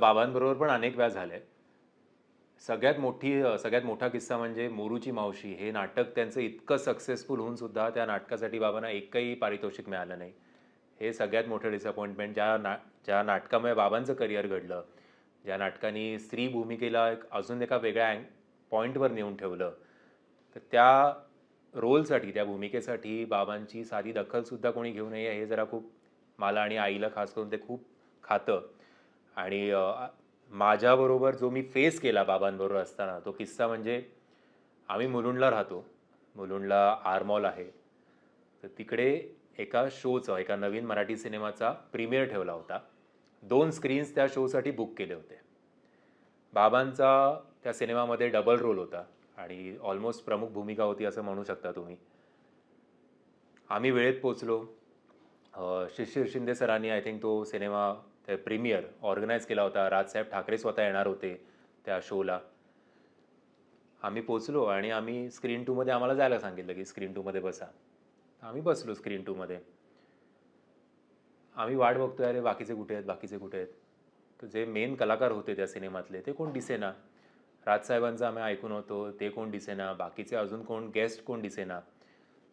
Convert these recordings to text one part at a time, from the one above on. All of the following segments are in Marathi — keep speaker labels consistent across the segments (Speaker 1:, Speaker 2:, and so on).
Speaker 1: बाबांबरोबर पण अनेक वेळा झालंय. सगळ्यात मोठी सगळ्यात मोठा किस्सा म्हणजे मोरूची मावशी. हे नाटक त्यांचं इतकं सक्सेसफुल होऊन सुद्धा त्या नाटकासाठी बाबांना एकही पारितोषिक मिळालं नाही. हे सगळ्यात मोठं डिसअपॉइंटमेंट ज्या ना ज्या नाटकामुळे बाबांचं करिअर घडलं. ज्या नाटकाने स्त्री भूमिकेला एक अजून एका वेगळ्या अँग पॉईंटवर नेऊन ठेवलं. तर त्या रोलसाठी त्या भूमिकेसाठी बाबांची साधी दखलसुद्धा कोणी घेऊ नये हे जरा खूप मला आणि आईला खास करून ते खूप खातं. आणि माझ्याबरोबर जो मी फेस केला बाबांबरोबर असताना तो किस्सा म्हणजे आम्ही मुलुंडला राहतो. मुलुंडला आरमॉल आहे. तर तिकडे एका शोचं एका नवीन मराठी सिनेमाचा प्रीमियर ठेवला होता. दोन स्क्रीन्स त्या शोसाठी बुक केले होते. बाबांचा त्या सिनेमामध्ये डबल रोल होता आणि ऑलमोस्ट प्रमुख भूमिका होती असं म्हणू शकता तुम्ही. आम्ही वेळेत पोचलो शिशिर शिंदे सरांनी आय थिंक तो सिनेमा ते प्रीमियर ऑर्गनाईज केला होता. राजसाहेब ठाकरे स्वतः येणार होते त्या शोला आम्ही पोचलो आणि आम्ही स्क्रीन टूमध्ये आम्हाला जायला सांगितलं की स्क्रीन टूमध्ये बसा. आम्ही बसलो स्क्रीन टूमध्ये आम्ही वाट बघतोय अरे बाकीचे कुठे आहेत बाकीचे कुठे आहेत? तर जे मेन कलाकार होते त्या सिनेमातले ते कोण दिसेना? राजसाहेबांचं आम्ही ऐकून होतो ते कोण दिसेना? बाकीचे अजून कोण गेस्ट कोण दिसेना?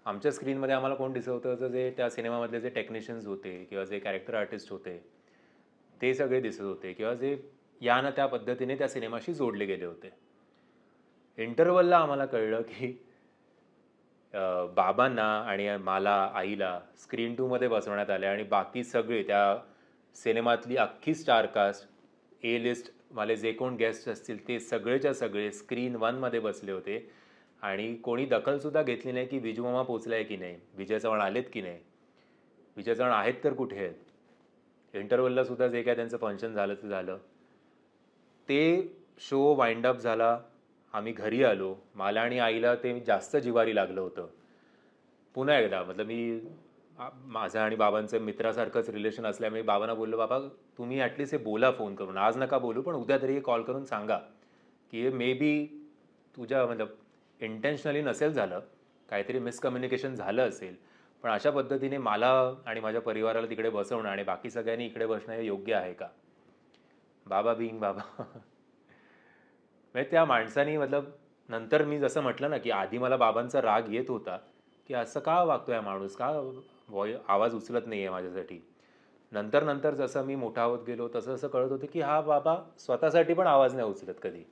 Speaker 1: आमच्या स्क्रीनमध्ये आम्हाला कोण दिसत होतं तर जे त्या सिनेमामधले जे टेक्निशियन्स होते किंवा जे कॅरेक्टर आर्टिस्ट होते ते सगळे दिसत होते किंवा जे या ना त्या पद्धतीने त्या सिनेमाशी जोडले गेले होते. इंटरवलला आम्हाला कळलं की बाबांना आणि मला आईला स्क्रीन टूमध्ये बसवण्यात आले आणि बाकी सगळे त्या सिनेमातली अख्खी स्टारकास्ट ए लिस्ट वाले जे कोण गेस्ट असतील ते सगळेच्या सगळे स्क्रीन वनमध्ये बसले होते. आणि कोणी दखलसुद्धा घेतली नाही की विजूमामा पोचला पोचलाय की नाही विजय चव्हाण आलेत की नाही विजय चव्हाण आहेत तर कुठे आहेत? इंटरवलला सुद्धा जे काय त्यांचं फंक्शन झालं ते झालं. ते शो वाइंड अप झाला. आम्ही घरी आलो. मला आणि आईला ते जास्त जिवारी लागलं होतं. पुन्हा एकदा मतलब मी माझं आणि बाबांचं मित्रासारखंच रिलेशन असल्यामुळे बाबांना बोललो बाबा तुम्ही ॲटलीस्ट हे बोला फोन करून. आज नका बोलू पण उद्या तरी कॉल करून सांगा. की हे मे बी तुझ्या मतलब इंटेन्शनली नसेल झालं. काहीतरी मिसकम्युनिकेशन झालं असेल. पण अशा पद्धतीने मला आणि माझ्या परिवाराला तिकडे बसवणं आणि बाकी सगळ्यांनी इकडे बसणं हे योग्य आहे का? बाबा बिंग बाबा. म्हणजे त्या माणसानी मतलब नंतर मी जसं म्हटलं ना की आधी मला बाबांचा राग येत होता की असं का वागतोय माणूस? का वॉय आवाज उचलत नाही आहे माझ्यासाठी? नंतर नंतर जसं मी मोठा होत गेलो तसं असं कळत होतं की हा बाबा स्वतःसाठी पण आवाज नाही उचलत कधी.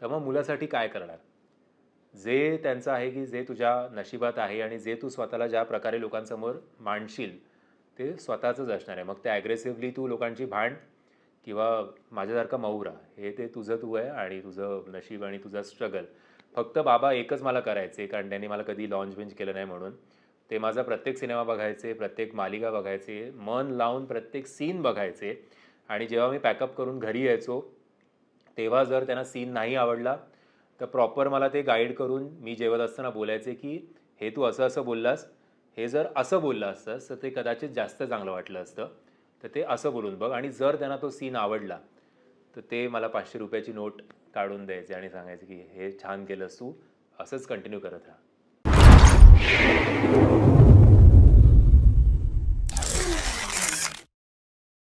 Speaker 1: तर मग मुलासाठी काय करणार? जे त्यांचं आहे की जे तुझ्या नशिबात आहे आणि जे तू स्वतःला ज्या प्रकारे लोकांसमोर मांडशील ते स्वतःचंच असणार आहे. मग ते ॲग्रेसिव्हली तू लोकांची भांड किंवा माझ्यासारखा मऊरा हे ते तुझं तू आहे आणि तुझं नशीब आणि तुझा स्ट्रगल फक्त बाबा एकच मला करायचे कारण त्यांनी मला कधी लॉन्च बिंच केलं नाही म्हणून. ते माझा प्रत्येक सिनेमा बघायचे प्रत्येक मालिका बघायचे मन लावून प्रत्येक सीन बघायचे. आणि जेव्हा मी पॅकअप करून घरी यायचो तेव्हा जर त्यांना सीन नाही आवडला तर प्रॉपर मला ते गाईड करून मी जेवत असताना बोलायचे की हे तू असं असं बोललास हे जर असं बोललं असतंस तर ते कदाचित जास्त चांगलं वाटलं असतं. तर ते असं बोलून बघ. आणि जर त्यांना तो सीन आवडला तर ते मला पाचशे रुपयाची नोट काढून द्यायचे आणि सांगायचे की हे छान केलंस तू असंच कंटिन्यू करत राहा.